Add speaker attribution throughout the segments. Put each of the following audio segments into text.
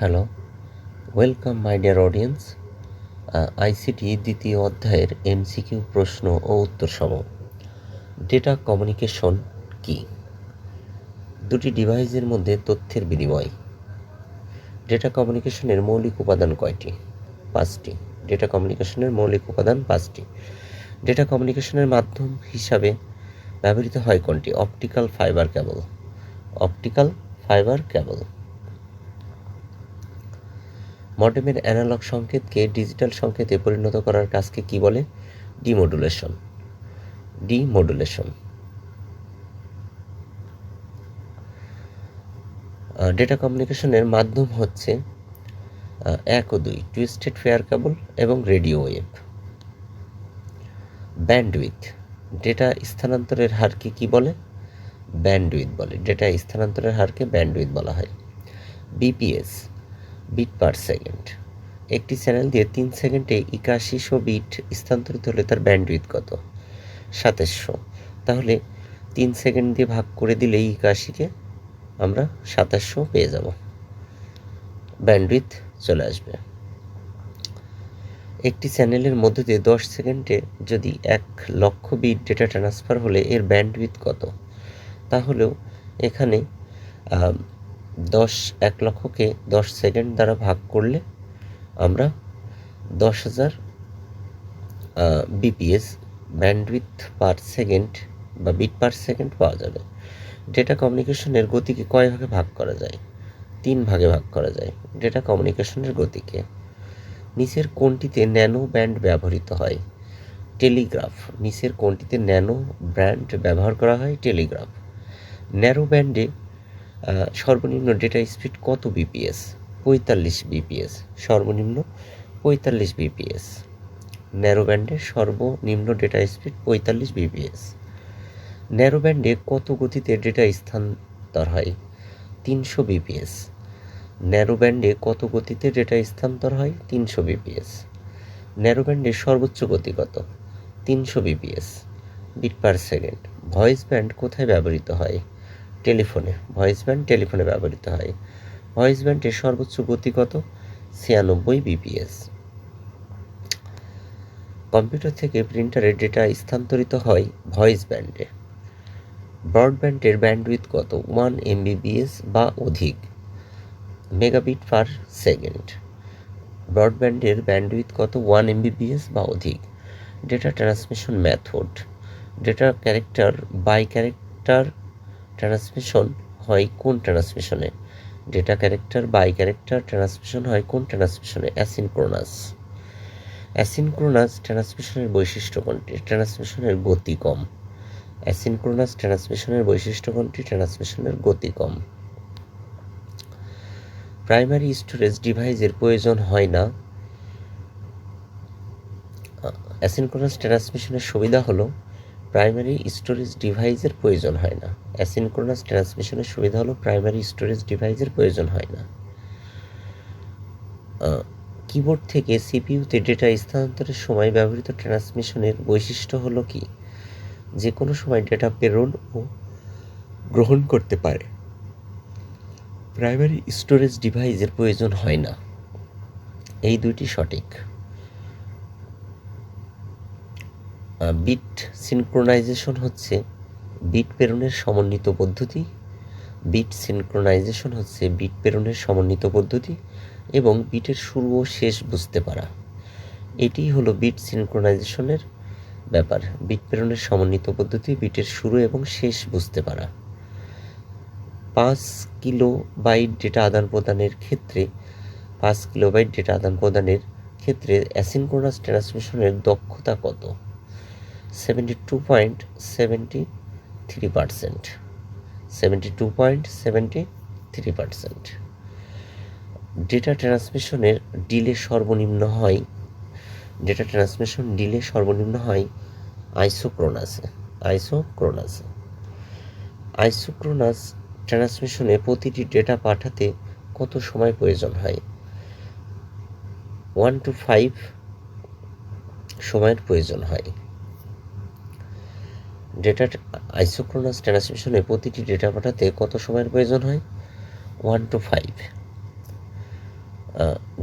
Speaker 1: Hello welcome my dear audience ICT দ্বিতীয় অধ্যায়ের MCQ প্রশ্ন ও উত্তর সম ডেটা কমিউনিকেশন কি? দুটি ডিভাইসের মধ্যে তথ্যের বিনিময়। ডেটা কমিউনিকেশনের মৌলিক উপাদান কয়টি? পাঁচটি। ডেটা কমিউনিকেশনের মৌলিক উপাদান পাঁচটি। ডেটা কমিউনিকেশনের মাধ্যম হিসাবে ব্যবহৃত হয় কোনটি? Optical fibre cable optical fibre cable মডেমের analogue সংকেতকে ডিজিটাল সংকেতে পরিণত করার কাজকে কি বলে? ডিমডুলেশন। ডিমডুলেশন। ডেটা কমিউনিকেশনের মাধ্যম হচ্ছে এক ও দুই, টুইস্টেড ফেয়ার কেবল এবং রেডিও ওয়েভ। ব্যান্ডউইথ। ডেটা স্থানান্তরের হারকে কি বলে? ব্যান্ডউইথ বলে। ডেটা স্থানান্তরের হারকে ব্যান্ডউইথ বলা হয়। বিপিএস। Bit per second. একটি চ্যানেল দিয়ে তিন সেকেন্ডে একাশিশো বিট স্থানান্তরিত হলে তার ব্যান্ডউইথ কত? সাতাশশো। তাহলে তিন সেকেন্ড দিয়ে ভাগ করে দিলে একাশিকে আমরা সাতাশশো পেয়ে যাব। ব্যান্ডউইথ চলে আসবে। একটি চ্যানেলের মধ্য দিয়ে দশ সেকেন্ডে যদি এক লক্ষ বিট ডেটা ট্রান্সফার হলে এর ব্যান্ডউইথ কত? তাহলেও এখানে দশ এক লক্ষকে দশ সেকেন্ড দ্বারা ভাগ করলে আমরা দশ হাজার বিপিএস ব্যান্ডউইথ পার সেকেন্ড বা বিট পার সেকেন্ড পাওয়া যাবে। ডেটা কমিউনিকেশনের গতিকে কয় ভাগে ভাগ করা যায়? তিন ভাগে ভাগ করা যায় ডেটা কমিউনিকেশনের গতিকে। নিচের কোনটিতে ন্যানো ব্যান্ড ব্যবহৃত হয়? টেলিগ্রাফ নিচের কোনটিতে ন্যানো ব্র্যান্ড ব্যবহার করা হয়? টেলিগ্রাফ ন্যারো ব্যান্ডে সর্বনিম্ন ডেটা স্পিড কত বিপিএস পঁয়তাল্লিশ বিপিএস সর্বনিম্ন পঁয়তাল্লিশ বিপিএস ন্যারো ব্যান্ডে সর্বনিম্ন ডেটা স্পিড পঁয়তাল্লিশ বিপিএস ন্যারো ব্যান্ডে কত গতিতে ডেটা স্থানান্তর হয়? তিনশো বিপিএস ন্যারো ব্যান্ডে কত গতিতে ডেটা স্থানান্তর হয়? তিনশো বিপিএস ন্যারো ব্যান্ডের সর্বোচ্চ গতি কত? তিনশো BPS bit per second voice band কোথায় ব্যবহৃত হয়? টেলিফোনে ভয়েস ব্যান্ড টেলিফোনে ব্যবহৃত হয়। ভয়েস ব্যান্ডের সর্বোচ্চ গতি কত? ছিয়ানব্বই বিপিএস কম্পিউটার থেকে প্রিন্টারে ডেটা স্থানান্তরিত হয় ভয়েস ব্যান্ডে ব্রডব্যান্ডের ব্যান্ডউইথ কত? ওয়ান এমবিবিএস বা অধিক। মেগাবিট পার সেকেন্ড ব্রডব্যান্ডের ব্যান্ডউইথ কত? ওয়ান এমবিবিএস বা অধিক। Data transmission method data character by character transmission হয় কোন ট্রান্সমিশনে data character by character transmission হয় কোন ট্রান্সমিশনে অ্যাসিনক্রোনাস অ্যাসিনক্রোনাস ট্রান্সমিশনের বৈশিষ্ট্য কোনটি? ট্রান্সমিশনের গতি কম। অ্যাসিনক্রোনাস ট্রান্সমিশনের বৈশিষ্ট্য কোনটি? ট্রান্সমিশনের গতি কম। প্রাইমারি স্টোরেজ ডিভাইসের প্রয়োজন হয় না। অ্যাসিনক্রোনাস ট্রান্সমিশনের সুবিধা হলো প্রাইমারি স্টোরেজ ডিভাইসের প্রয়োজন হয় না। অ্যাসিনক্রোনাস ট্রান্সমিশনের সুবিধা হলো প্রাইমারি স্টোরেজ ডিভাইসের প্রয়োজন হয় না। কিবোর্ড থেকে সিপিইউতে ডেটা স্থানান্তরের সময় ব্যবহৃত ট্রান্সমিশনের বৈশিষ্ট্য হলো কি? যে কোনো সময় ডেটা প্রেরণ ও গ্রহণ করতে পারে। প্রাইমারি স্টোরেজ ডিভাইসের প্রয়োজন হয় না। এই দুইটি সঠিক। বিট সিনক্রোনাইজেশন হচ্ছে বিট প্রেরণের সমন্বিত পদ্ধতি বিট সিনক্রোনাইজেশন হচ্ছে বিট প্রেরণের সমন্বিত পদ্ধতি এবং বিটের শুরু ও শেষ বুঝতে পারা। এটিই হলো বিট সিনক্রোনাইজেশনের ব্যাপার। বিট প্রেরণের সমন্বিত পদ্ধতি বিটের শুরু এবং শেষ বুঝতে পারা। পাঁচ কিলো বাইট ডেটা আদান প্রদানের ক্ষেত্রে, পাঁচ কিলো বাইট ডেটা আদান প্রদানের ক্ষেত্রে অ্যাসিনক্রোনাস ট্রান্সমিশনের দক্ষতা কত? Seventy two point seventy three percent. Seventy two point seventy three percent. Data ট্রান্সমিশনের delay সর্বনিম্ন হয় ডেটা ট্রান্সমিশন ডিলে সর্বনিম্ন হয় আইসোক্রোনাসে আইসোক্রোনাসে আইসোক্রোনাস ট্রান্সমিশনে প্রতিটি ডেটা পাঠাতে কত সময় প্রয়োজন হয়? ওয়ান টু ফাইভ সময়ের প্রয়োজন হয়। ডেটা আইসোক্রোনাস ট্রান্সমিশনে প্রতিটি ডেটা পাঠাতে কত সময়ের প্রয়োজন হয়? One two five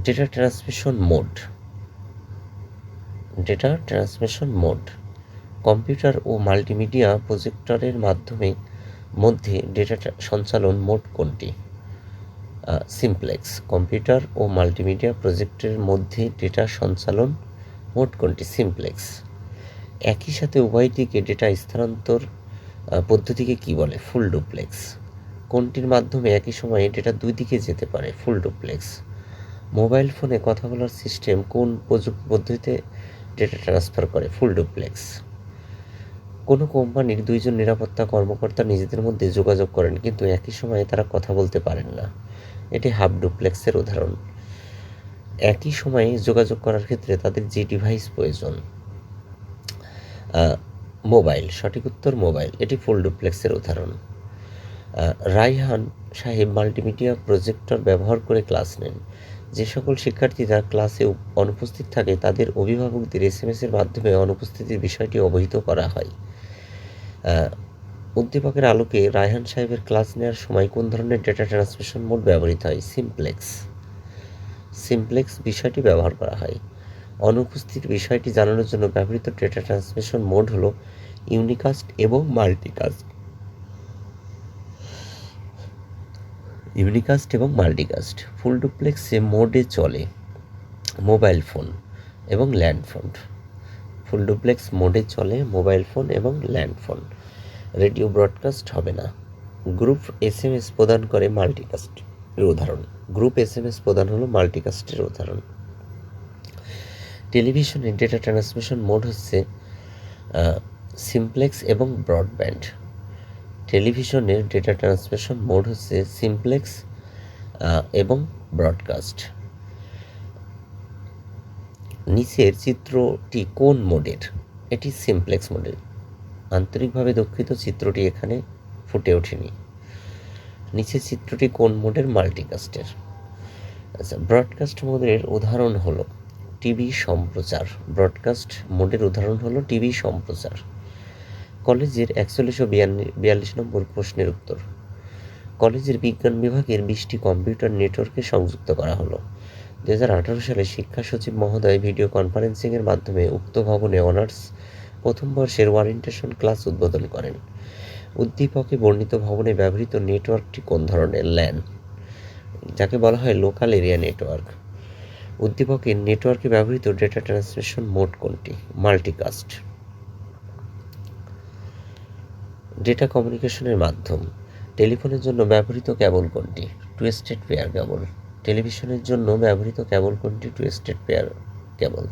Speaker 1: data transmission mode. Data transmission mode. Computer ও মাল্টিমিডিয়া প্রজেক্টরের মাধ্যমে মধ্যে ডেটা সঞ্চালন মোড কোনটি? সিমপ্লেক্স। কম্পিউটার ও মাল্টিমিডিয়া প্রজেক্টের মধ্যে ডেটা সঞ্চালন মোড কোনটি? সিমপ্লেক্স। একই সাথে উভয় দিকে ডেটা স্থানান্তর পদ্ধতিকে কি বলে? ফুল ডুপ্লেক্স কোনটির মাধ্যমে একই সময়ে ডেটা দুই দিকে যেতে পারে? ফুল ডুপ্লেক্স মোবাইল ফোনে কথা বলার সিস্টেম কোন প্রযুক্তি পদ্ধতিতে ডেটা ট্রান্সফার করে? ফুল ডুপ্লেক্স কোনো কোম্পানির দুইজন নিরাপত্তা কর্মকর্তা নিজেদের মধ্যে যোগাযোগ করেন, কিন্তু একই সময়ে তারা কথা বলতে পারেন না। এটি হাফ ডুপ্লেক্সের উদাহরণ। একই সময়ে যোগাযোগ করার ক্ষেত্রে তাদের যে ডিভাইস প্রয়োজন মোবাইল, সঠিক উত্তর মোবাইল, এটি ফুল ডুপ্লেক্সের উদাহরণ। রাইহান সাহেব মাল্টিমিডিয়া প্রজেক্টর ব্যবহার করে ক্লাস নেন। যে সকল শিক্ষার্থীরা ক্লাসে অনুপস্থিত থাকে, তাদের অভিভাবকদের এস এম এর মাধ্যমে অনুপস্থিতির বিষয়টি অবহিত করা হয়। উদ্দীপকের আলোকে রায়হান সাহেবের ক্লাস নেওয়ার সময় কোন ধরনের ডেটা ট্রান্সমিশন মোড ব্যবহৃত হয়? সিমপ্লেক্স সিমপ্লেক্স বিষয়টি ব্যবহার করা হয়। অনুপস্থিত বিষয়টি জানানোর জন্য ব্যবহৃত ডেটা ট্রান্সমিশন মোড হলো ইউনিকাস্ট এবং মাল্টিকাস্ট। ইউনিকাস্ট এবং মাল্টিকাস্ট, ফুল ডুপ্লেক্সে মোডে চলে মোবাইল ফোন এবং land phone. Full duplex mode চলে মোবাইল ফোন এবং ল্যান্ড ফোন। রেডিও ব্রডকাস্ট হবে না। গ্রুপ এস এম এস প্রদান করে মাল্টিকাস্ট এর উদাহরণ। গ্রুপ এস এম এস প্রদান হলো মাল্টিকাস্টের উদাহরণ। টেলিভিশনে ডেটা ট্রান্সমিশন মোড হচ্ছে সিমপ্লেক্স এবং ব্রডব্যান্ড টেলিভিশনের ডেটা ট্রান্সমিশন মোড হচ্ছে সিমপ্লেক্স এবং ব্রডকাস্ট নিচের চিত্রটি কোন মোডের এটি সিমপ্লেক্স মোডের আন্তরিকভাবে দুঃখিত, চিত্রটি এখানে ফুটে ওঠেনি। নিচের চিত্রটি কোন মোডের মাল্টিকাস্টের আচ্ছা ব্রডকাস্ট মোডের উদাহরণ হলো টিভি সম্প্রচার। ব্রডকাস্ট মোডের উদাহরণ হলো টিভি সম্প্রচার। কলেজের একচল্লিশশো বিয়াল্লিশ নম্বর প্রশ্নের উত্তর। কলেজের বিজ্ঞান বিভাগের বিশটি কম্পিউটার নেটওয়ার্কে সংযুক্ত করা হলো। দু হাজার আঠারো সালে শিক্ষা সচিব মহোদয় ভিডিও কনফারেন্সিংয়ের মাধ্যমে উক্ত ভবনে অনার্স প্রথম বর্ষের ওয়ারেন্টেশন ক্লাস উদ্বোধন করেন। উদ্দীপকে বর্ণিত ভবনে ব্যবহৃত নেটওয়ার্কটি কোন ধরনের? ল্যান যাকে বলা হয় লোকাল এরিয়া নেটওয়ার্ক। উদ্দীপকের নেটওয়ার্কে ব্যবহৃত ডেটা ট্রান্সমিশন মোড কোনটি? মাল্টিকাস্ট। ডেটা কমিউনিকেশনের মাধ্যম। টেলিফোনের জন্য ব্যবহৃত কেবল কোনটি? Two twisted pair cable. টেলিভিশনের জন্য ব্যবহৃত কেবল কোনটি? Two twisted pair cable.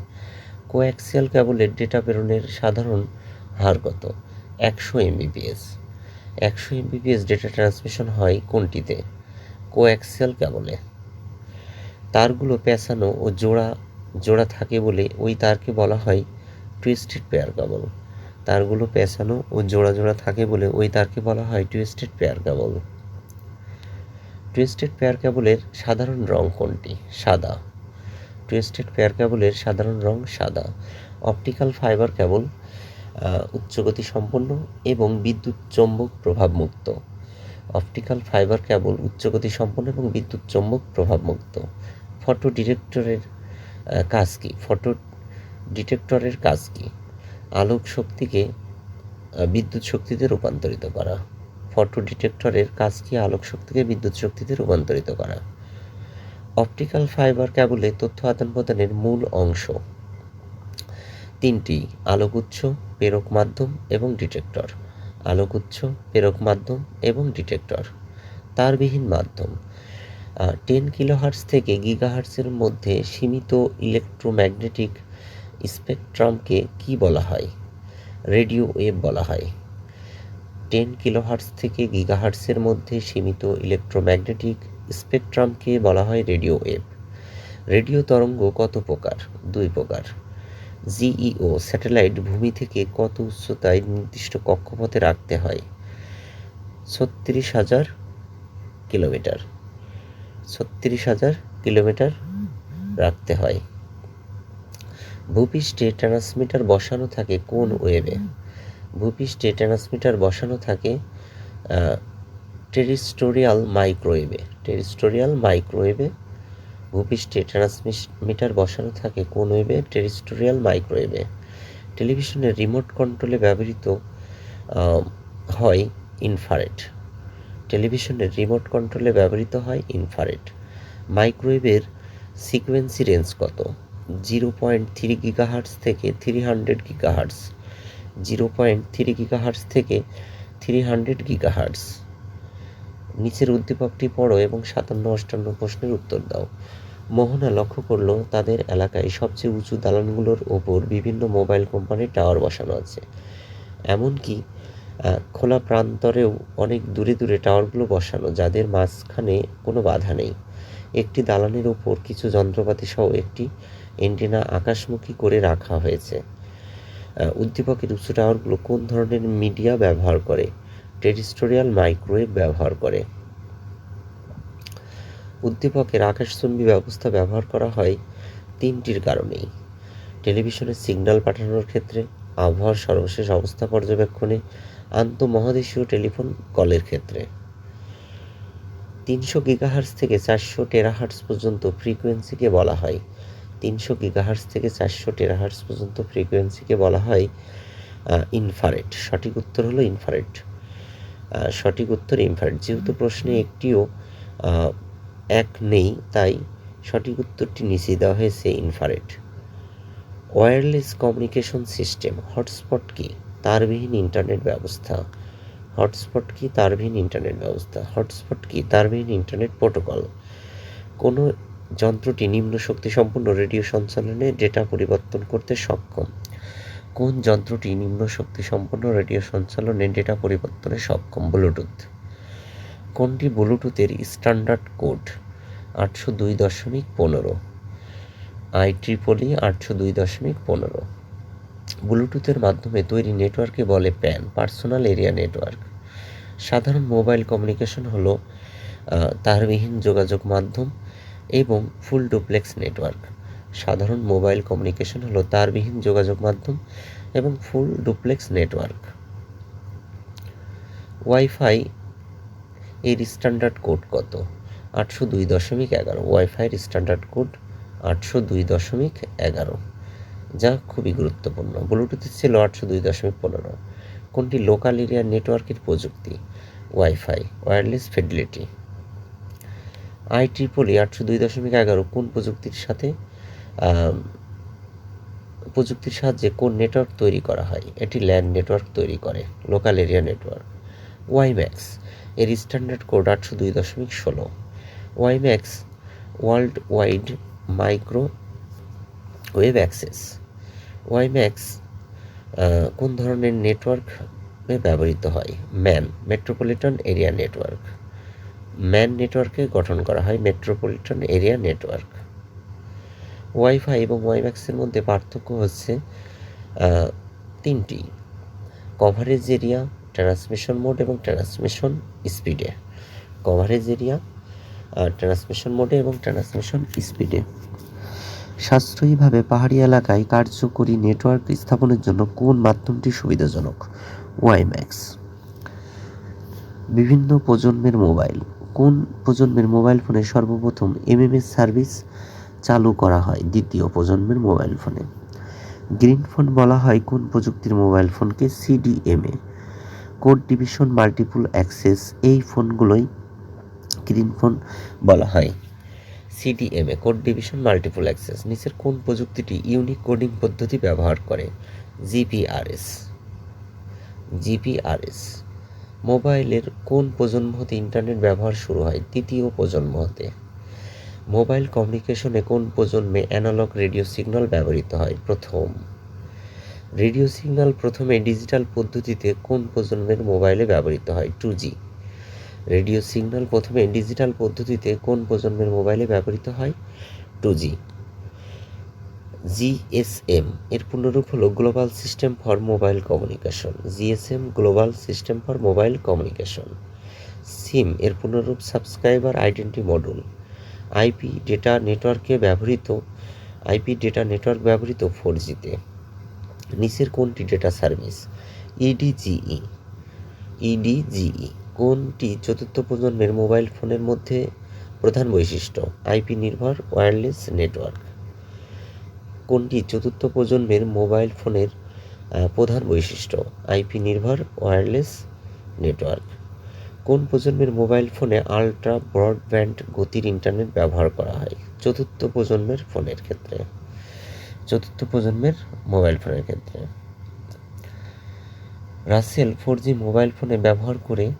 Speaker 1: Coaxial কেবলের ডেটা প্রেরণের সাধারণ হার কত? একশো এমবিপিএস। একশো এমবিপিএস ডেটা ট্রান্সমিশন হয় কোনটিতে? কোঅ্যাক্সিয়াল কেবলে। তারগুলো পেঁচানো ও জোড়া জোড়া থাকে বলে ওই তারকে বলা হয় টুইস্টেড পেয়ার কেবল তারগুলো পেঁচানো ও জোড়া জোড়া থাকে বলে ওই তারকে বলা হয় twisted pair cable twisted pair কেবলের সাধারণ রং কোনটি? সাদা। টুইস্টেড পেয়ার কেবলের সাধারণ রং সাদা। অপটিক্যাল ফাইবার কেবল উচ্চগতি সম্পন্ন এবং বিদ্যুৎ চৌম্বক প্রভাবমুক্ত। অপটিক্যাল ফাইবার কেবল উচ্চগতি সম্পন্ন এবং বিদ্যুৎ চৌম্বক প্রভাবমুক্ত। ফটো ডিটেক্টরের কাজ কী? ফটো ডিটেক্টরের কাজ কী? আলোক শক্তিকে বিদ্যুৎ শক্তিতে রূপান্তরিত করা। ফটো ডিটেক্টরের কাজ কি? আলোক শক্তিকে বিদ্যুৎ শক্তিতে রূপান্তরিত করা। অপটিক্যাল ফাইবার কেবলে তথ্য আদান প্রদানের মূল অংশ। তিনটি, আলোক উৎস, প্রেরক মাধ্যম এবং ডিটেক্টর আলোক উৎস, প্রেরক মাধ্যম এবং ডিটেক্টর তারবিহীন মাধ্যম। টেন কিলোহার্টস থেকে গিগাহার্টসের মধ্যে সীমিত ইলেকট্রোম্যাগনেটিক স্পেকট্রামকে কি বলা হয়? রেডিও ওয়েভ বলা হয়। টেন কিলোহার্টস থেকে গিগাহার্টসের মধ্যে সীমিত ইলেকট্রোম্যাগনেটিক স্পেকট্রামকে বলা হয় রেডিও ওয়েভ রেডিও তরঙ্গ কত প্রকার? দুই প্রকার। জিইও স্যাটেলাইট ভূমি থেকে কত উচ্চতায় নির্দিষ্ট কক্ষপথে রাখতে হয়? ছত্রিশ হাজার কিলোমিটার। ছত্রিশ হাজার কিলোমিটার রাখতে হয়। ভূপৃষ্ঠে ট্রান্সমিটার বসানো থাকে কোন ওয়েবে ভূপৃষ্ঠে ট্রান্সমিটার বসানো থাকে টেরিস্টোরিয়াল মাইক্রোওয়েভে। টেরিস্টোরিয়াল মাইক্রোওয়েভে ভূপৃষ্ঠে ট্রান্সমিটার বসানো থাকে কোন ওয়েবে টেরিস্টোরিয়াল মাইক্রোওয়েভে। টেলিভিশনের রিমোট কন্ট্রোলে ব্যবহৃত হয় ইনফারেট টেলিভিশনের রিমোট কন্ট্রোলে ব্যবহৃত হয় ইনফারেট মাইক্রোওয়েভের সিকোয়েন্সি রেঞ্জ কত? জিরো পয়েন্ট থ্রি গিগাহার্টস থেকে three hundred gigahertz zero point three gigahertz থেকে থ্রি হান্ড্রেড গিগাহার্টস নিচের উদ্দীপকটি পড়ো এবং সাতান্ন অষ্টান্ন প্রশ্নের উত্তর দাও। মোহনা লক্ষ্য করল, তাদের এলাকায় সবচেয়ে উঁচু দালানগুলোর ওপর বিভিন্ন মোবাইল কোম্পানির টাওয়ার বসানো আছে। এমনকি খোলা প্রান্তরেও অনেক দূরে দূরে টাওয়ারগুলো বসানো, যাদের মাঝখানে কোনো বাধা নেই। একটি দালানের ওপর কিছু যন্ত্রপাতি সহ একটি এন্টেনা আকাশমুখী করে রাখা হয়েছে। উদ্দীপকের উঁচু টাওয়ারগুলো কোন ধরনের মিডিয়া ব্যবহার করে? টেরিস্টোরিয়াল মাইক্রোওয়েভ ব্যবহার করে। উদ্দীপকের আকাশচুম্বী ব্যবস্থা ব্যবহার করা হয় তিনটির কারণেই। টেলিভিশনের সিগন্যাল পাঠানোর ক্ষেত্রে, আবহাওয়ার সর্বশেষ অবস্থা পর্যবেক্ষণে আন্তঃমহাদেশীয় টেলিফোন কলের ক্ষেত্রে। তিনশো গিগাহার্স থেকে চারশো টেরাহার্স পর্যন্ত ফ্রিকোয়েন্সিকে বলা হয়। তিনশো গিগাহার্স থেকে চারশো টেরাহার্স পর্যন্ত ফ্রিকোয়েন্সিকে বলা হয় ইনফারেট। সঠিক উত্তর হলো ইনফারেট। সঠিক উত্তর ইনফারেট। যেহেতু প্রশ্নে একটিও এক নেই, তাই সঠিক উত্তরটি নিচে দেওয়া হয়েছে infrared. Wireless communication system, hotspot কি? তারবিহীন ইন্টারনেট ব্যবস্থা। হটস্পট কি তারবিহীন ইন্টারনেট ব্যবস্থা? হটস্পট কি তারবিহীন ইন্টারনেট প্রোটোকল? কোনো যন্ত্রটি নিম্ন শক্তি সম্পন্ন রেডিও সঞ্চালনে ডেটা পরিবর্তন করতে সক্ষম? কোন যন্ত্রটি নিম্ন শক্তি সম্পন্ন রেডিও সঞ্চালনে ডেটা পরিবর্তনে সক্ষম? ব্লুটুথ। কোনটি ব্লুটুথের স্ট্যান্ডার্ড কোড? আটশো দুই দশমিক পনেরো। আই ট্রিপলি আটশো দুই দশমিক পনেরো। ব্লুটুথের মাধ্যমে তৈরি নেটওয়ার্কে বলে প্যান, পার্সোনাল এরিয়া নেটওয়ার্ক। সাধারণ মোবাইল কমিউনিকেশন হলো তারবিহীন যোগাযোগ মাধ্যম এবং ফুল ডুপ্লেক্স নেটওয়ার্ক। সাধারণ মোবাইল কমিউনিকেশন হলো, তারবিহীন যোগাযোগ মাধ্যম এবং ফুল ডুপ্লেক্স নেটওয়ার্ক। ওয়াইফাই এর স্ট্যান্ডার্ড কোড কত? আটশো দুই দশমিক এগারো। ওয়াইফাইয়ের স্ট্যান্ডার্ড কোড আটশো দুই দশমিক এগারো। যা খুবই গুরুত্বপূর্ণ। ব্লুটুথের ছিল আটশো দুই দশমিক পনেরো। কোনটি লোকাল এরিয়া নেটওয়ার্কের প্রযুক্তি? ওয়াইফাই ওয়্যারলেস ফিডিলিটি আই আটশো দুই দশমিক এগারো, কোন প্রযুক্তির সাথে প্রযুক্তির সাহায্যে কোন নেটওয়ার্ক তৈরি করা হয়? এটি ল্যান্ড নেটওয়ার্ক তৈরি করে লোকাল এরিয়া নেটওয়ার্ক ওয়াইম্যাক্স এর স্ট্যান্ডার্ড কোড আটশো দুই দশমিক ষোলো। WiMAX world wide micro web access WiMAX কোন ধরনের নেটওয়ার্কে ব্যবহৃত হয়? MAN metropolitan area network MAN নেটওয়ার্কে গঠন করা হয় মেট্রোপলিটন এরিয়া নেটওয়ার্ক ওয়াইফাই এবং ওয়াইম্যাক্সের মধ্যে পার্থক্য হচ্ছে তিনটি। কভারেজ এরিয়া ট্রান্সমিশন মোড এবং ট্রান্সমিশন স্পিডে কভারেজ এরিয়া ট্রান্সমিশন মোডে এবং ট্রান্সমিশন স্পিডে সাশ্রয়ীভাবে পাহাড়ি এলাকায় কার্যকরী নেটওয়ার্ক স্থাপনের জন্য কোন মাধ্যমটি সুবিধাজনক? ওয়াইম্যাক্স। বিভিন্ন প্রজন্মের মোবাইল। কোন প্রজন্মের মোবাইল ফোনে সর্বপ্রথম এমএমএস সার্ভিস চালু করা হয়? দ্বিতীয় প্রজন্মের মোবাইল ফোনে। গ্রিন ফোন বলা হয় কোন প্রযুক্তির mobile ফোনকে? CDMA. Code division, multiple access, এই ফোনগুলোই গ্রিন ফোন বলা হয়। CDMA code division multiple access নিচের কোন প্রযুক্তিটি ইউনিক কোডিং পদ্ধতি ব্যবহার করে? জিপিআরএস জিপিআরএস মোবাইলের কোন প্রজন্ম হতে ইন্টারনেট ব্যবহার শুরু হয়? তৃতীয় প্রজন্ম হতে। মোবাইল কমিউনিকেশনে কোন প্রজন্মে অ্যানালগ রেডিও সিগন্যাল ব্যবহৃত হয়? প্রথম। রেডিও সিগন্যাল প্রথমে ডিজিটাল পদ্ধতিতে কোন প্রজন্মের মোবাইলে ব্যবহৃত হয়? টু জি রেডিও সিগন্যাল প্রথমে ডিজিটাল পদ্ধতিতে কোন প্রজন্মের মোবাইলে ব্যবহৃত হয়? টু জি জিএসএম, এর পূর্ণরূপ হলো global system for mobile communication GSM global system for mobile communication SIM, এর পূর্ণরূপ subscriber identity module. IP data নেটওয়ার্কে ব্যবহৃত আইপি ডেটা নেটওয়ার্ক ব্যবহৃত ফোর জিতে নিচের কোনটি ডেটা সার্ভিস? ইডিজিই ইডিজিই কোনটি চতুর্থ প্রজন্মের মোবাইল ফোনের মধ্যে প্রধান বৈশিষ্ট্য? আইপি নির্ভর ওয়্যারলেস নেটওয়ার্ক। কোনটি চতুর্থ প্রজন্মের মোবাইল ফোনের প্রধান বৈশিষ্ট্য? আইপি নির্ভর ওয়্যারলেস নেটওয়ার্ক। কোন প্রজন্মের মোবাইল ফোনে আলট্রা ব্রডব্যান্ড গতির ইন্টারনেট ব্যবহার করা হয়? চতুর্থ প্রজন্মের ফোনের ক্ষেত্রে। চতুর্থ প্রজন্মের মোবাইল ফোনের ক্ষেত্রে। রাসেল ফোর জি মোবাইল ফোনে ব্যবহার করে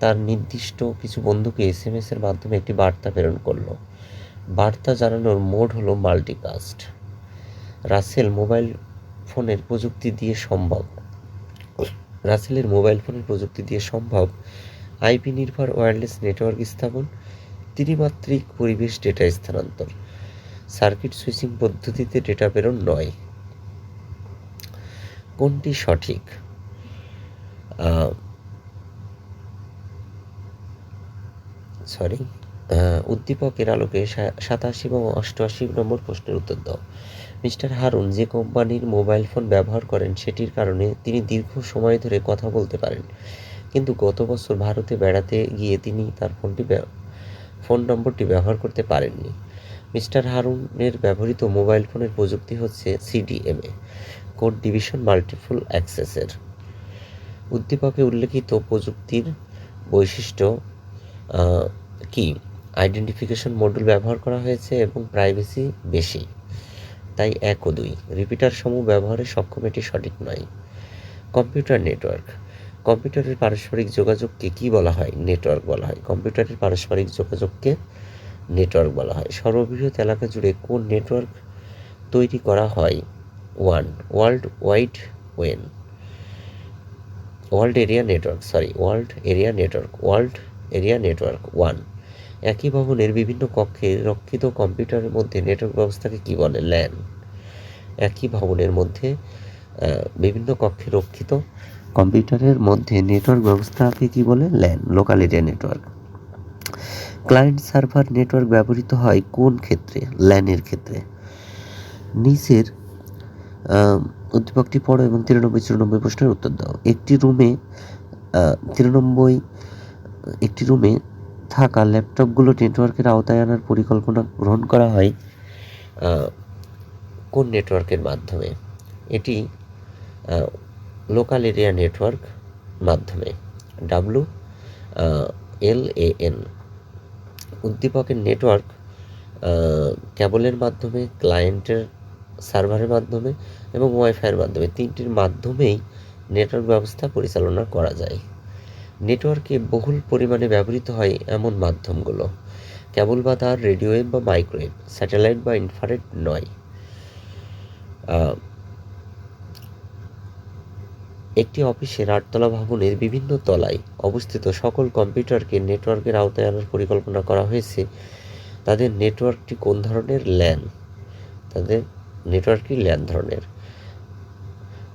Speaker 1: তার নির্দিষ্ট কিছু বন্ধুকে এস এম এর মাধ্যমে একটি বার্তা প্রেরণ করল। বার্তা জানানোর মোড হলো মাল্টিকাস্ট। রাসেল মোবাইল ফোনের প্রযুক্তি দিয়ে সম্ভব। রাসেলের মোবাইল ফোনের প্রযুক্তি দিয়ে সম্ভব। আইপি নির্ভর ওয়্যারলেস নেটওয়ার্ক স্থাপন, ত্রিমাত্রিক পরিবেশ ডেটা স্থানান্তর। সার্কিট সুইচিং পদ্ধতিতে ডেটা প্রেরণ নয়। কোনটি সঠিক? সরি উদ্দীপকের আলোকে সাতাশি এবং অষ্টআশি নম্বর প্রশ্নের উত্তর দাও। মিস্টার হারুন, যে কোম্পানির মোবাইল ফোন ব্যবহার করেন সেটির কারণে তিনি দীর্ঘ সময় ধরে কথা বলতে পারেন। কিন্তু গত বছর ভারতে বেড়াতে গিয়ে তিনি তার ফোনটি ফোন নম্বরটি ব্যবহার করতে পারেননি। মিস্টার হারুনের ব্যবহৃত মোবাইল ফোনের প্রযুক্তি হচ্ছে সিডিএমএ, কোড ডিভিশন মাল্টিপল অ্যাক্সেসের। উদ্দীপকে উল্লেখিত প্রযুক্তির বৈশিষ্ট্য কি আইডেন্টিফিকেশন মডুল ব্যবহার করা হয়েছে এবং প্রাইভেসি বেশি। তাই এক ও দুই রিপিটার সমূহ ব্যবহারে সক্ষম এটি সঠিক নয়। কম্পিউটার নেটওয়ার্ক কম্পিউটারের পারস্পরিক যোগাযোগকে কি বলা হয়? নেটওয়ার্ক বলা হয়। কম্পিউটারের পারস্পরিক যোগাযোগকে নেটওয়ার্ক বলা হয়। সর্ববৃহৎ এলাকা জুড়ে কোন নেটওয়ার্ক তৈরি করা হয়? One world wide when world area network sorry world area network world area network one একই ভবনের বিভিন্ন কক্ষে রক্ষিত কম্পিউটারের মধ্যে নেটওয়ার্ক ব্যবস্থাকে কী বলে? ল্যান একই ভবনের মধ্যে বিভিন্ন কক্ষে রক্ষিত কম্পিউটারের মধ্যে নেটওয়ার্ক ব্যবস্থাকে কী বলে? LAN local area network client server network ব্যবহৃত হয় কোন ক্ষেত্রে? ল্যানের ক্ষেত্রে। নিচের উদ্দীপকটি পড়ো এবং তিরানব্বই, চুরানব্বই প্রশ্নের উত্তর দাও। একটি রুমে তিরানব্বই একটি রুমে থাকা ল্যাপটপগুলো নেটওয়ার্কের আওতায় আনার পরিকল্পনা গ্রহণ করা হয় কোন নেটওয়ার্কের মাধ্যমে? এটি লোকাল এরিয়া নেটওয়ার্ক মাধ্যমে ডাব্লু এল এ এন উদ্দীপকের নেটওয়ার্ক কেবলের মাধ্যমে ক্লায়েন্টের সার্ভারের মাধ্যমে এবং ওয়াইফাইয়ের মাধ্যমে। তিনটির মাধ্যমেই নেটওয়ার্ক ব্যবস্থা পরিচালনা করা যায়। নেটওয়ার্কে বহুল পরিমাণে ব্যবহৃত হয় এমন মাধ্যমগুলো। কেবল বা তার রেডিওয়েভ বা মাইক্রোওয়েভ, স্যাটেলাইট বা ইনফ্রারেড নয়। একটি অফিসের আটতলা ভবনের বিভিন্ন তলায় অবস্থিত সকল কম্পিউটারকে নেটওয়ার্কের আওতায় আনার পরিকল্পনা করা হয়েছে। তাদের নেটওয়ার্কটি কোন ধরনের? ল্যান। তাদের নেটওয়ার্কটি ল্যান ধরনের।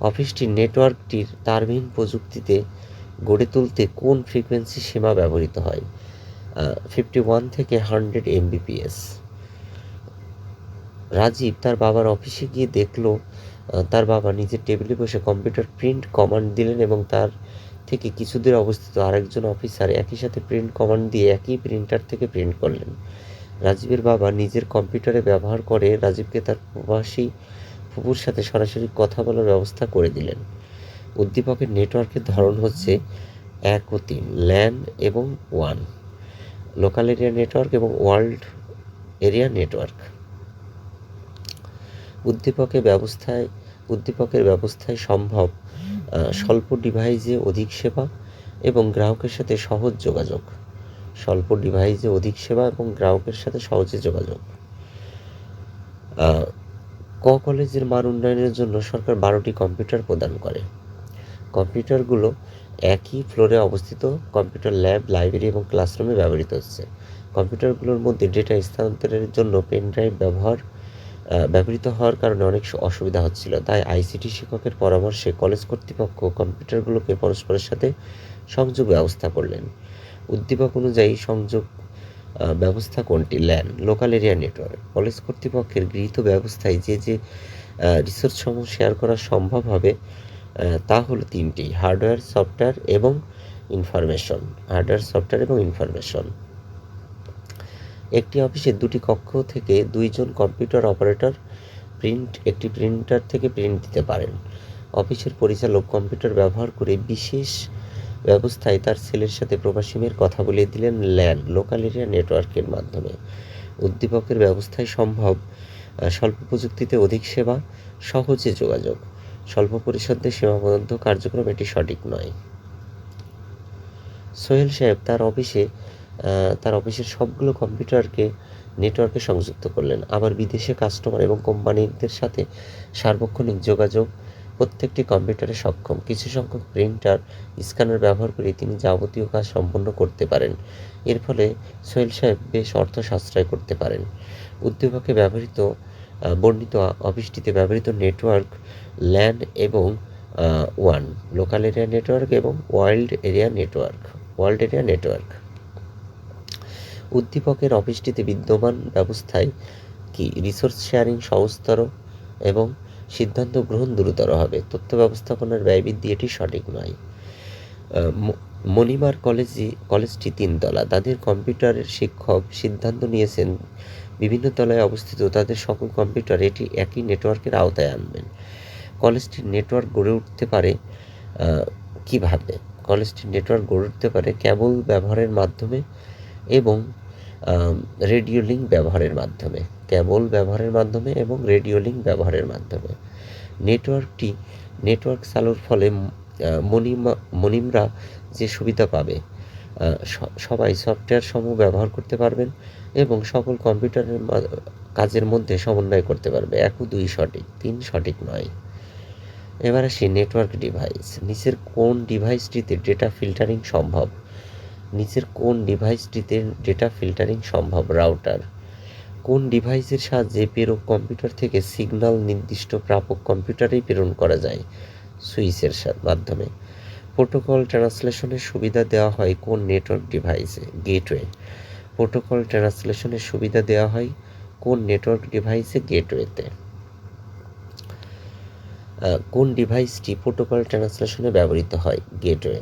Speaker 1: অফিসটির নেটওয়ার্কটির তারবিহীন প্রযুক্তিতে গড়ে তুলতে কোন ফ্রিকোয়েন্সি সীমা ব্যবহৃত হয়? ফিফটি ওয়ান থেকে হান্ড্রেড এমবিপিএস রাজীব তার বাবার অফিসে গিয়ে দেখল তার বাবা নিজের টেবিলে বসে কম্পিউটার প্রিন্ট কমান্ড দিলেন এবং তার থেকে কিছু দূরে অবস্থিত আরেকজন অফিসার একই সাথে প্রিন্ট কমান্ড দিয়ে একই প্রিন্টার থেকে প্রিন্ট করলেন। রাজীবের বাবা নিজের কম্পিউটারে ব্যবহার করে রাজীবকে তার প্রবাসী ফুপুর সাথে সরাসরি কথা বলার ব্যবস্থা করে দিলেন। উদ্দীপকের নেটওয়ার্কের ধরন হচ্ছে এক ও তিন, ল্যান এবং ওয়ান। লোকাল এরিয়া নেটওয়ার্ক এবং ওয়ার্ল্ড এরিয়া নেটওয়ার্ক। উদ্দীপকের ব্যবস্থায় উদ্দীপকের ব্যবস্থায় সম্ভব স্বল্প ডিভাইসে অধিক সেবা এবং গ্রাহকের সাথে সহজ যোগাযোগ। স্বল্প ডিভাইসে অধিক সেবা এবং গ্রাহকের সাথে সহজে যোগাযোগ। ক কলেজের মান উন্নয়নের জন্য সরকার বারোটি কম্পিউটার প্রদান করে। কম্পিউটারগুলো একই ফ্লোরে অবস্থিত কম্পিউটার ল্যাব, লাইব্রেরি এবং ক্লাসরুমে ব্যবহৃত হচ্ছে। কম্পিউটারগুলোর মধ্যে ডেটা স্থানান্তরের জন্য পেন ড্রাইভ ব্যবহার ব্যবহৃত হওয়ার কারণে অনেক অসুবিধা হচ্ছিল। তাই আইসিটি শিক্ষকের পরামর্শে কলেজ কর্তৃপক্ষ কম্পিউটারগুলোকে পরস্পরের সাথে সংযোগ ব্যবস্থা করলেন। উদ্দীপক অনুযায়ী সংযোগ ব্যবস্থা কোনটি? LAN, local area network. College কর্তৃপক্ষের গৃহীত ব্যবস্থায় যে যে রিসোর্স সমূহ শেয়ার করা সম্ভব হবে তা হলো তিনটি, হার্ডওয়্যার, সফটওয়্যার এবং ইনফরমেশন, হার্ডওয়্যার, সফটওয়্যার এবং ইনফরমেশন। একটি অফিসে দুটি কক্ষ থেকে দুইজন কম্পিউটার অপারেটর প্রিন্ট, একটি প্রিন্টার থেকে প্রিন্ট দিতে পারেন। অফিসের পরিচালক কম্পিউটার ব্যবহার করে বিশেষ ব্যবস্থায় তার ছেলের সাথে প্রবাসী মেয়ের কথা বলিয়ে দিলেন ল্যান লোকাল এরিয়া নেটওয়ার্কের মাধ্যমে। উদ্দীপকের ব্যবস্থায় সম্ভব স্বল্প প্রযুক্তিতে অধিক সেবা, সহজে যোগাযোগ। স্বল্প পরিসরে সীমাবদ্ধ কার্যক্রম এটি সঠিক নয়। সোহেল সাহেব তার অফিসে তার অফিসের সবগুলো কম্পিউটারকে, নেটওয়ার্কে সংযুক্ত করলেন। আবার বিদেশে কাস্টমার এবং কোম্পানিদের সাথে সার্বক্ষণিক যোগাযোগ প্রত্যেকটি কম্পিউটারে সক্ষম। কিছু সংখ্যক প্রিন্টার, স্ক্যানার ব্যবহার করে তিনি যাবতীয় কাজ সম্পন্ন করতে পারেন। এর ফলে সোহেল সাহেব বেশ অর্থ সাশ্রয় করতে পারেন। উদ্যোগকে ব্যবহৃত বর্ণিত অফিসটিতে ব্যবহৃত নেটওয়ার্ক ল্যান্ড এবং ওয়ান, লোকাল এরিয়া নেটওয়ার্ক এবং world area network world area network. উদ্দীপকের অফিসটিতে বিদ্যমান ব্যবস্থায় কি? রিসোর্স শেয়ারিং সহজতর এবং সিদ্ধান্ত গ্রহণ দ্রুতর হবে। তথ্য ব্যবস্থাপনার ব্যয় বৃদ্ধি এটি সঠিক নয়। আহ, ম- মণিমার কলেজে কলেজটি তিনতলা। তাদের কম্পিউটারের শিক্ষক সিদ্ধান্ত নিয়েছেন বিভিন্ন তলায় অবস্থিত তাদের সকল কম্পিউটার এটি একই নেটওয়ার্কের আওতায় আনবেন। কলেজটির নেটওয়ার্ক গড়ে উঠতে পারে কীভাবে? কলেজটির নেটওয়ার্ক গড়ে উঠতে পারে কেবল ব্যবহারের মাধ্যমে এবং রেডিও লিঙ্ক ব্যবহারের মাধ্যমে। কেবল ব্যবহারের মাধ্যমে এবং রেডিও লিঙ্ক ব্যবহারের মাধ্যমে। নেটওয়ার্কটি নেটওয়ার্ক চালুর ফলে মনিমা মনিমরা যে সুবিধা পাবে সবাই সফটওয়্যার সমূহ ব্যবহার করতে পারবেন এবং সকল কম্পিউটারের কাজের মধ্যে সমন্বয় করতে পারবে। এক দুই সঠিক, তিন সঠিক নয়। এবার আসি নেটওয়ার্ক ডিভাইস নিচের কোন ডিভাইসটিতে ডেটা ফিল্টারিং সম্ভব? নিচের কোন ডিভাইসটিতে ডেটা ফিল্টারিং সম্ভব? রাউটার কোন ডিভাইসের সাহায্যে প্রেরক কম্পিউটার থেকে সিগন্যাল নির্দিষ্ট প্রাপক কম্পিউটারেই প্রেরণ করা যায়? সুইচের মাধ্যমে। প্রোটোকল ট্রান্সলেশনের সুবিধা দেওয়া হয় কোন নেটওয়ার্ক ডিভাইসে গেটওয়ে প্রোটোকল ট্রান্সলেশনের সুবিধা দেওয়া হয় কোন নেটওয়ার্ক ডিভাইসে গেটওয়েতে কোন ডিভাইসটি প্রোটোকল ট্রান্সলেশনে ব্যবহৃত হয়? গেটওয়ে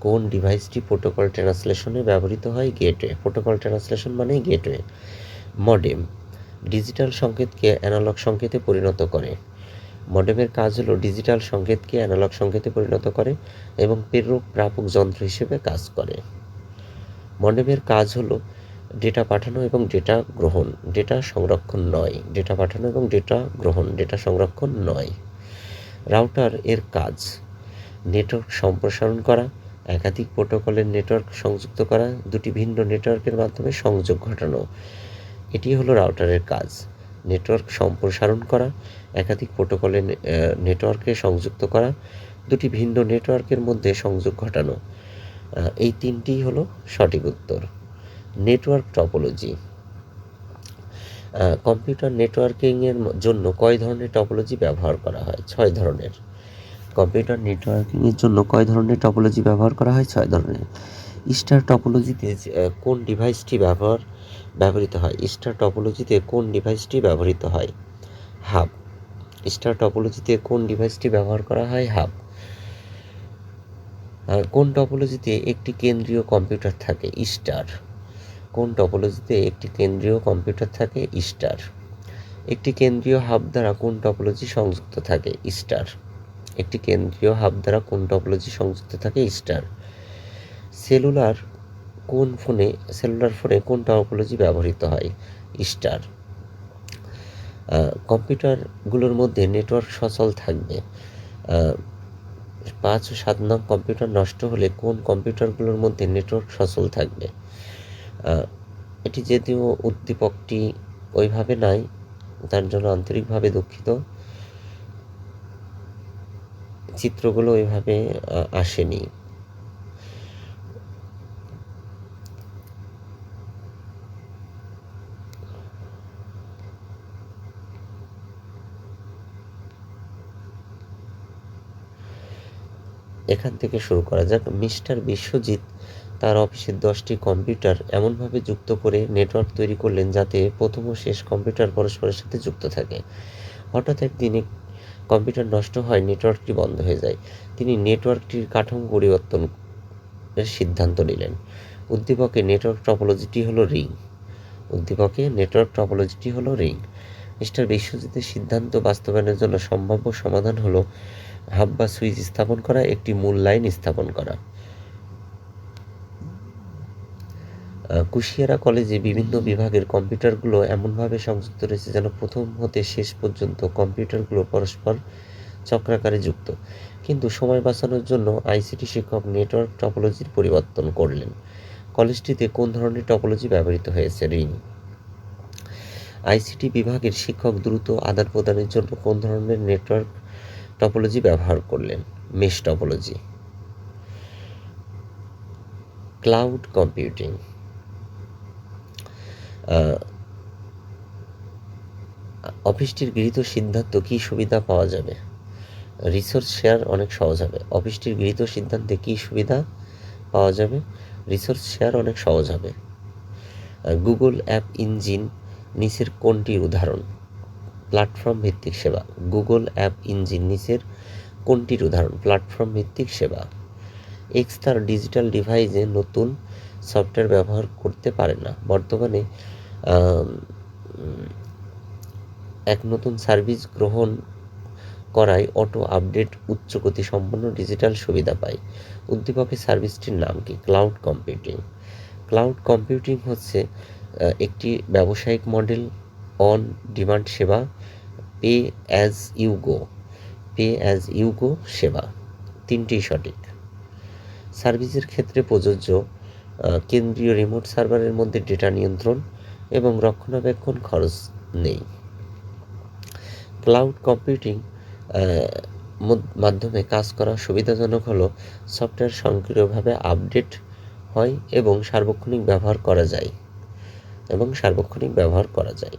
Speaker 1: কোন ডিভাইসটি প্রোটোকল ট্রান্সলেশনে ব্যবহৃত হয়? গেটওয়ে প্রোটোকল ট্রান্সলেশন মানেই গেটওয়ে মডেম ডিজিটাল সংকেতকে অ্যানালগ সংকেতে পরিণত করে। মডেমের কাজ হলো ডিজিটাল সংকেতকে অ্যানালগ সংকেতে পরিণত করে এবং প্রেরক প্রাপক যন্ত্র হিসেবে কাজ করে। মডেমের কাজ হলো ডেটা পাঠানো এবং ডেটা গ্রহণ। ডেটা সংরক্ষণ নয়। ডেটা পাঠানো এবং ডেটা গ্রহণ। ডেটা সংরক্ষণ নয়। রাউটার এর কাজ। নেটওয়ার্ক সম্প্রসারণ করা, একাধিক প্রোটোকলের নেটওয়ার্ক সংযুক্ত করা, দুটি ভিন্ন নেটওয়ার্কের মাধ্যমে সংযোগ ঘটানো। এটি হলো রাউটারের কাজ। নেটওয়ার্ক সম্প্রসারণ করা একাধিক প্রোটোকলে নেটওয়ার্কে সংযুক্ত করা, দুটি ভিন্ন নেটওয়ার্কের মধ্যে সংযোগ ঘটানো। এই তিনটিই হলো সঠিক উত্তর। Network topology. কম্পিউটার নেটওয়ার্কিংয়ের জন্য কয় ধরনের টপোলজি ব্যবহার করা হয়? ছয় ধরনের। কম্পিউটার নেটওয়ার্কিংয়ের জন্য কয় ধরনের টপোলজি ব্যবহার করা হয়? ছয় ধরনের। স্টার টপোলজিতে কোন ডিভাইসটি ব্যবহার, ব্যবহৃত হয়? স্টার টপোলজিতে কোন ডিভাইসটি ব্যবহৃত হয়? হাব। স্টার টপোলজিতে কোন ডিভাইসটি ব্যবহার করা হয়? হাব কোন টপোলজিতে একটি কেন্দ্রীয় কম্পিউটার থাকে? স্টার কোন টপোলজিতে একটি কেন্দ্রীয় কম্পিউটার থাকে? স্টার একটি কেন্দ্রীয় হাব দ্বারা কোন টপোলজি সংযুক্ত থাকে? স্টার একটি কেন্দ্রীয় হাব দ্বারা কোন টপোলজি সংযুক্ত থাকে? স্টার সেলুলার কোন ফোনে সেলুলার ফোনে কোন টপোলজি ব্যবহৃত হয়? স্টার কম্পিউটারগুলোর মধ্যে নেটওয়ার্ক সচল থাকবে। পাঁচ ও সাত নং কম্পিউটার নষ্ট হলে কোন কম্পিউটারগুলোর মধ্যে নেটওয়ার্ক সচল থাকবে? এটি যদিও উদ্দীপকটি ওইভাবে নাই, তার জন্য আন্তরিকভাবে দুঃখিত। চিত্রগুলো ওইভাবে আসেনি। এখান থেকে শুরু করা যাক। মিস্টার বিশ্বজিৎ তার অফিসের দশটি কম্পিউটার এমনভাবে যুক্ত করে নেটওয়ার্ক তৈরি করলেন যাতে প্রথম ও শেষ কম্পিউটার পরস্পরের সাথে যুক্ত থাকে। হঠাৎ একদিনে কম্পিউটার নষ্ট হয়, নেটওয়ার্কটি বন্ধ হয়ে যায়। তিনি নেটওয়ার্কটির কাঠামো পরিবর্তনের সিদ্ধান্ত নিলেন। উদ্দীপকে নেটওয়ার্ক টপোলজিটি হলো রিং। উদ্দীপকে নেটওয়ার্ক টপোলজিটি হলো রিং। মিস্টার বিশ্বজিতের সিদ্ধান্ত বাস্তবায়নের জন্য সম্ভাব্য সমাধান হলো হাব বা সুইচ স্থাপন করা, একটি মূল লাইন স্থাপন করা। কুশিয়ারা কলেজে বিভিন্ন বিভাগের কম্পিউটারগুলো এমনভাবে সংযুক্ত রয়েছে যেন প্রথম হতে শেষ পর্যন্ত কম্পিউটারগুলো পরস্পর চক্রাকারে যুক্ত। কিন্তু সময় বাঁচানোর জন্য আইসিটি শিক্ষক নেটওয়ার্ক টপোলজির পরিবর্তন করলেন। কলেজটিতে কোন ধরনের টপোলজি ব্যবহৃত হয়েছে রিং আইসিটি বিভাগের শিক্ষক দ্রুত আদান প্রদানের জন্য কোন ধরনের নেটওয়ার্ক টপোলজি ব্যবহার করলেন মেশ টপোলজি ক্লাউড কম্পিউটিং অফিসটির গৃহীত সিদ্ধান্ত কী সুবিধা পাওয়া যাবে? রিসোর্স শেয়ার অনেক সহজ হবে। অফিসটির গৃহীত সিদ্ধান্তে কী সুবিধা পাওয়া যাবে? রিসোর্স শেয়ার অনেক সহজ হবে। গুগল অ্যাপ ইঞ্জিন নিচের কোনটির উদাহরণ? প্ল্যাটফর্ম ভিত্তিক সেবা। গুগল অ্যাপ ইঞ্জিন নিচের কোনটির উদাহরণ? প্ল্যাটফর্ম ভিত্তিক সেবা। এক্স তার ডিজিটাল ডিভাইসে নতুন সফটওয়্যার ব্যবহার করতে পারে না। বর্তমানে এক নতুন সার্ভিস গ্রহণ করায় অটো আপডেট উচ্চ গতি সম্পন্ন ডিজিটাল সুবিধা পায়। উদ্দীপকের সার্ভিসটির নাম কি? Cloud computing. ক্লাউড কম্পিউটিং হচ্ছে একটি ব্যবসায়িক মডেল অন ডিমান্ড সেবা pay as you go pay as you go সেবা তিনটি সঠিক। সার্ভিসের ক্ষেত্রে প্রযোজ্য কেন্দ্রীয় রিমোট সার্ভারের মধ্যে ডেটা নিয়ন্ত্রণ এবং রক্ষণাবেক্ষণ খরচ নেই। ক্লাউড কম্পিউটিং মাধ্যমে কাজ করা সুবিধাজনক হলো সফটওয়্যার স্বয়ংক্রিয়ভাবে আপডেট হয় এবং সার্বক্ষণিক ব্যবহার করা যায়। এবং সার্বক্ষণিক ব্যবহার করা যায়।